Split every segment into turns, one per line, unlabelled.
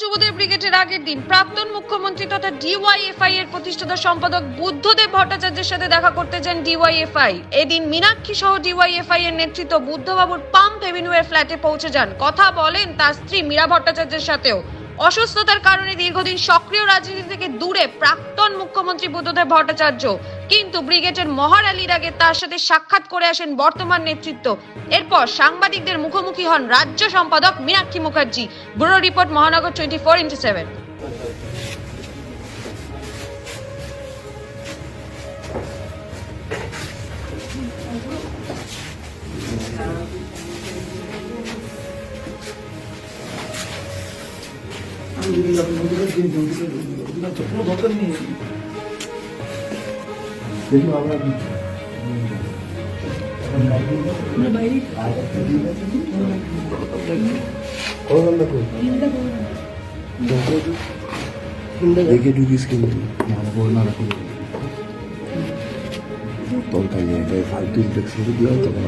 যুবদের ব্রিগেডের আগের দিন প্রাক্তন মুখ্যমন্ত্রী তথা ডিওয়াইএফআই এর প্রতিষ্ঠাতা সম্পাদক বুদ্ধদেব ভট্টাচার্যের সাথে দেখা করতে যান ডিওয়াইএফআই। এদিন মীনাক্ষী সহ ডিওয়াইএফআই এর নেতৃত্ব বুদ্ধবাবুর পাম্প এভিনিউ এর ফ্ল্যাটে পৌঁছে যান। কথা বলেন তার স্ত্রী মীরা ভট্টাচার্যের সাথেও। অসুস্থতার কারণে দীর্ঘদিন সক্রিয় রাজনীতি থেকে দূরে প্রাক্তন মুখ্যমন্ত্রী বুদ্ধদেব ভট্টাচার্য, কিন্তু ব্রিগেডের মহারালির আগে তার সাথে সাক্ষাৎ করে আসেন বর্তমান নেতৃত্ব। এরপর সাংবাদিকদের মুখোমুখি হন রাজ্য সম্পাদক Minakshi Mukherjee. Bureau report Mahanagar twenty four into seven.
দেখে ঢুকিস কিন্তু এটা ফালতু ইনফেকশন দিলে তখন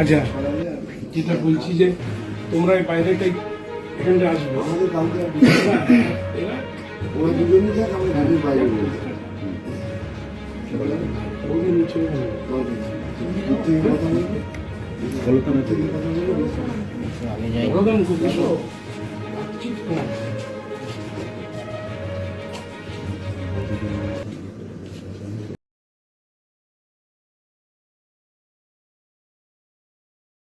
আচ্ছা যেটা বলছি যে তোমরা এই বাইরেটাই এখানটা আসবে
আমাদের কাউকে ওরা দুজনই যাক আমরা গাড়ির বাইরে বলছি
ওদের নিচে
দূর থেকে কথা বলব কলকাতা থেকে কথা বলব
ওরা মুখ কিছু ঠিক না